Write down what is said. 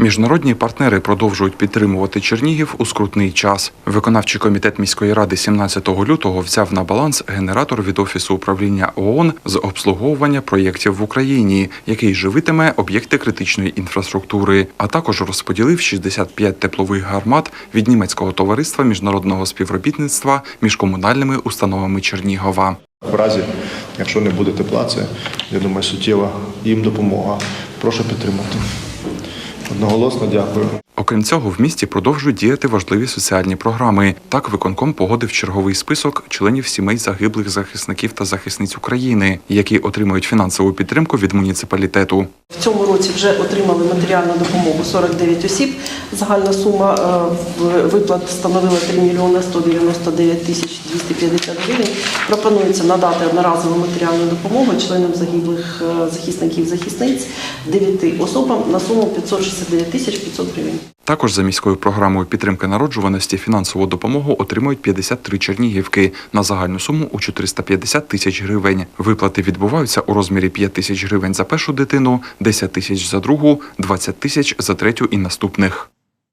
Міжнародні партнери продовжують підтримувати Чернігів у скрутний час. Виконавчий комітет міської ради 17 лютого взяв на баланс генератор від офісу управління ООН з обслуговування проєктів в Україні, який живитиме об'єкти критичної інфраструктури, а також розподілив 65 теплових гармат від німецького товариства міжнародного співробітництва між комунальними установами Чернігова. В разі, якщо не буде тепла, це, я думаю, суттєва їм допомога. Прошу підтримати. Одноголосно дякую. Окрім цього, в місті продовжують діяти важливі соціальні програми. Так, виконком погодив черговий список членів сімей загиблих захисників та захисниць України, які отримують фінансову підтримку від муніципалітету. В цьому році вже отримали матеріальну допомогу 49 осіб. Загальна сума е, виплат становила 3 мільйони 199 тисяч 250 гривень. Пропонується надати одноразову матеріальну допомогу членам загиблих е, захисників захисниць 9 особам на суму 569 тисяч 500 гривень. Також за міською програмою підтримки народжуваності фінансову допомогу отримують 53 чернігівки на загальну суму у 450 тисяч гривень. Виплати відбуваються у розмірі 5 тисяч гривень за першу дитину, 10 тисяч за другу, 20 тисяч за третю і наступних.